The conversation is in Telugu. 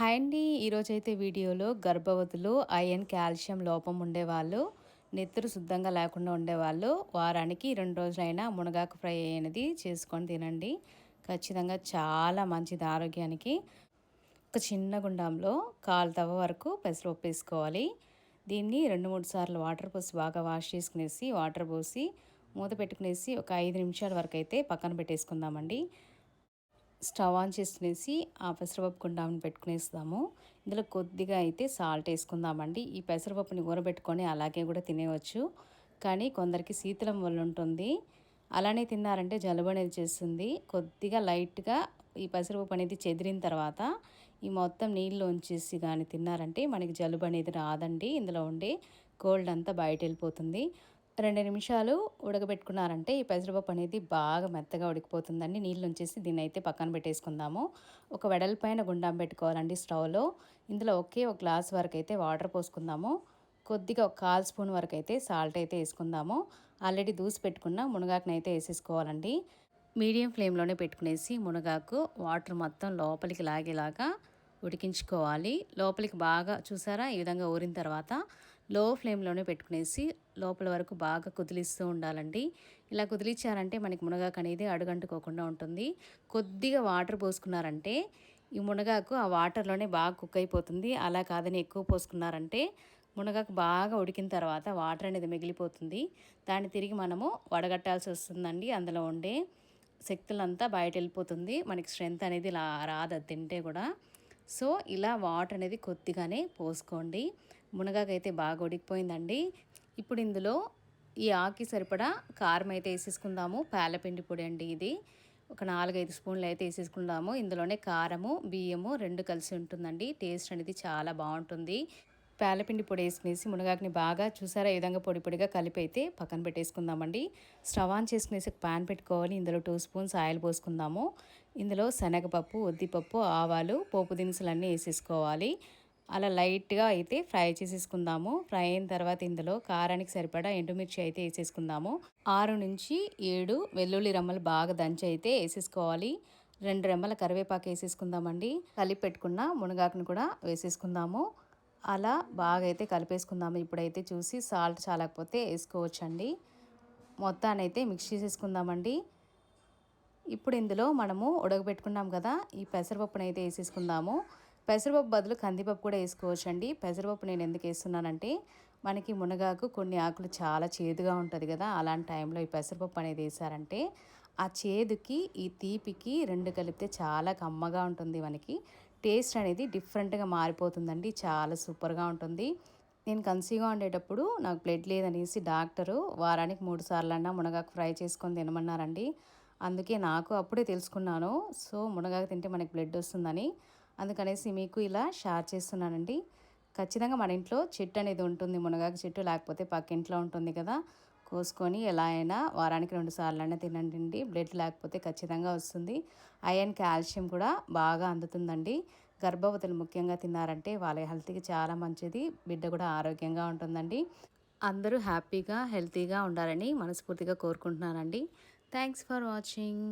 హాయ్ అండి. ఈరోజైతే వీడియోలో గర్భవతులు ఐరన్ కాల్షియం లోపం ఉండేవాళ్ళు నెత్తురు శుద్ధంగా లేకుండా ఉండేవాళ్ళు వారానికి రెండు రోజులైనా మునగాకు ఫ్రై అనేది చేసుకొని తినండి. ఖచ్చితంగా చాలా మంచిది ఆరోగ్యానికి. ఒక చిన్న గుండంలో కాలు తవ్వ వరకు పెసరపప్పు వేసుకోవాలి. దీన్ని రెండు మూడు సార్లు వాటర్ పోసి బాగా వాష్ చేసుకునేసి వాటర్ పోసి మూత పెట్టుకునేసి ఒక ఐదు నిమిషాల వరకు అయితే పక్కన పెట్టేసుకుందామండి. స్టవ్ ఆన్ చేసినేసి ఆ పెసరపప్పు కుండాన్ని పెట్టుకునేస్తాము. ఇందులో కొద్దిగా అయితే సాల్ట్ వేసుకుందామండి. ఈ పెసరపప్పుని ఊరబెట్టుకొని అలాగే కూడా తినేవచ్చు కానీ కొందరికి శీతలం వల్ల ఉంటుంది. అలానే తిన్నారంటే జలుబు అనేది చేస్తుంది. కొద్దిగా లైట్గా ఈ పెసరపప్పు అనేది చెదిరిన తర్వాత ఈ మొత్తం నీళ్ళు ఉంచేసి కానీ తిన్నారంటే మనకి జలుబు అనేది రాదండి. ఇందులో ఉండే కోల్డ్ అంతా బయట వెళ్ళిపోతుంది. రెండు నిమిషాలు ఉడకబెట్టుకున్నారంటే ఈ పెసరపప్పు అనేది బాగా మెత్తగా ఉడికిపోతుందండి. నీళ్ళు ఉంచేసి దీన్ని అయితే పక్కన పెట్టేసుకుందాము. ఒక వెడల్పైన గుండం పెట్టుకోవాలండి స్టవ్లో. ఇందులో ఒకే ఒక గ్లాస్ వరకు అయితే వాటర్ పోసుకుందాము. కొద్దిగా ఒక కాల్ స్పూన్ వరకు అయితే సాల్ట్ అయితే వేసుకుందాము. ఆల్రెడీ దూసి పెట్టుకున్న మునగాకుని అయితే వేసేసుకోవాలండి. మీడియం ఫ్లేమ్లోనే పెట్టుకునేసి మునగాకు వాటర్ మొత్తం లోపలికి లాగేలాగా ఉడికించుకోవాలి. లోపలికి బాగా చూసారా? ఈ విధంగా ఊరిన తర్వాత లో ఫ్లేమ్లోనే పెట్టుకునేసి లోపల వరకు బాగా కుదిలిస్తూ ఉండాలండి. ఇలా కుదిలిచ్చారంటే మనకి మునగాకు అనేది అడుగంటుకోకుండా ఉంటుంది. కొద్దిగా వాటర్ పోసుకున్నారంటే ఈ మునగాకు ఆ వాటర్లోనే బాగా కుక్ అయిపోతుంది. అలా కాదని ఎక్కువ పోసుకున్నారంటే మునగాకు బాగా ఉడికిన తర్వాత వాటర్ అనేది మిగిలిపోతుంది. దాన్ని తిరిగి మనము వడగట్టాల్సి వస్తుందండి అందులో ఉండే శక్తులంతా బయట వెళ్ళిపోతుంది. మనకి స్ట్రెంత్ అనేది రాదు తింటే కూడా. సో ఇలా వాటర్ అనేది కొద్దిగానే పోసుకోండి. మునగాకైతే బాగా ఉడికిపోయిందండి. ఇప్పుడు ఇందులో ఈ ఆకి సరిపడా కారం అయితే వేసేసుకుందాము. పాలపిండి పొడి అండి ఇది. ఒక నాలుగైదు స్పూన్లు అయితే వేసేసుకుందాము. ఇందులోనే కారము బియ్యము రెండు కలిసి ఉంటుందండి. టేస్ట్ అనేది చాలా బాగుంటుంది. పేలపిండి పొడి వేసుకునేసి మునగాకుని బాగా చూసారా? ఈ విధంగా పొడి పొడిగా కలిపి అయితే పక్కన పెట్టేసుకుందామండి. స్టవ్ ఆన్ చేసుకునేసి ఒక ప్యాన్ పెట్టుకోవాలి. ఇందులో టూ స్పూన్స్ ఆయిల్ పోసుకుందాము. ఇందులో శనగపప్పు ఉద్దిపప్పు ఆవాలు పోపు దినుసులు అన్నీ వేసేసుకోవాలి. అలా లైట్గా అయితే ఫ్రై చేసేసుకుందాము. ఫ్రై అయిన తర్వాత ఇందులో కారానికి సరిపడా ఎండుమిర్చి అయితే వేసేసుకుందాము. ఆరు నుంచి ఏడు వెల్లుల్లి రమ్మలు బాగా దంచి అయితే వేసేసుకోవాలి. రెండు రెమ్మల కరివేపాకు వేసేసుకుందామండి. కలిపి పెట్టుకున్న మునగాకును కూడా వేసేసుకుందాము. అలా బాగా అయితే కలిపేసుకుందాము. ఇప్పుడైతే చూసి సాల్ట్ చాలకపోతే వేసుకోవచ్చండి. మొత్తానైతే మిక్స్ చేసేసుకుందామండి. ఇప్పుడు ఇందులో మనము ఉడకబెట్టుకున్నాం కదా ఈ పెసరపప్పును అయితే వేసేసుకుందాము. పెసరపప్పు బదులు కందిపప్పు కూడా వేసుకోవచ్చండి. పెసరపప్పు నేను ఎందుకు వేస్తున్నానంటే మనకి మునగాకు కొన్ని ఆకులు చాలా చేదుగా ఉంటుంది కదా అలాంటి టైంలో ఈ పెసరపప్పు అనేది వేసారంటే ఆ చేదుకి ఈ తీపికి రెండు కలిపితే చాలా కమ్మగా ఉంటుంది మనకి. టేస్ట్ అనేది డిఫరెంట్గా మారిపోతుందండి చాలా సూపర్గా ఉంటుంది. నేను కన్సీవ్గా ఉండేటప్పుడు నాకు బ్లడ్ లేదనేసి డాక్టరు వారానికి మూడు సార్లన్నా మునగాకు ఫ్రై చేసుకొని తినమన్నారండి. అందుకే నాకు అప్పుడే తెలుసుకున్నాను. సో మునగాకు తింటే మనకి బ్లడ్ వస్తుందని. అందుకనేసి మీకు ఇలా షేర్ చేస్తున్నానండి. ఖచ్చితంగా మన ఇంట్లో చెట్టు అనేది ఉంటుంది మునగాకు చెట్టు లేకపోతే పక్కింట్లో ఉంటుంది కదా. కోసుకొని ఎలా అయినా వారానికి రెండు సార్లు అయినా తినండి బ్లడ్ లేకపోతే ఖచ్చితంగా వస్తుంది. ఐరన్ కాల్షియం కూడా బాగా అందుతుందండి. గర్భవతులు ముఖ్యంగా తిన్నారంటే వాళ్ళ హెల్త్కి చాలా మంచిది. బిడ్డ కూడా ఆరోగ్యంగా ఉంటుందండి. అందరూ హ్యాపీగా హెల్తీగా ఉండాలని మనస్ఫూర్తిగా కోరుకుంటున్నానండి. Thanks for watching.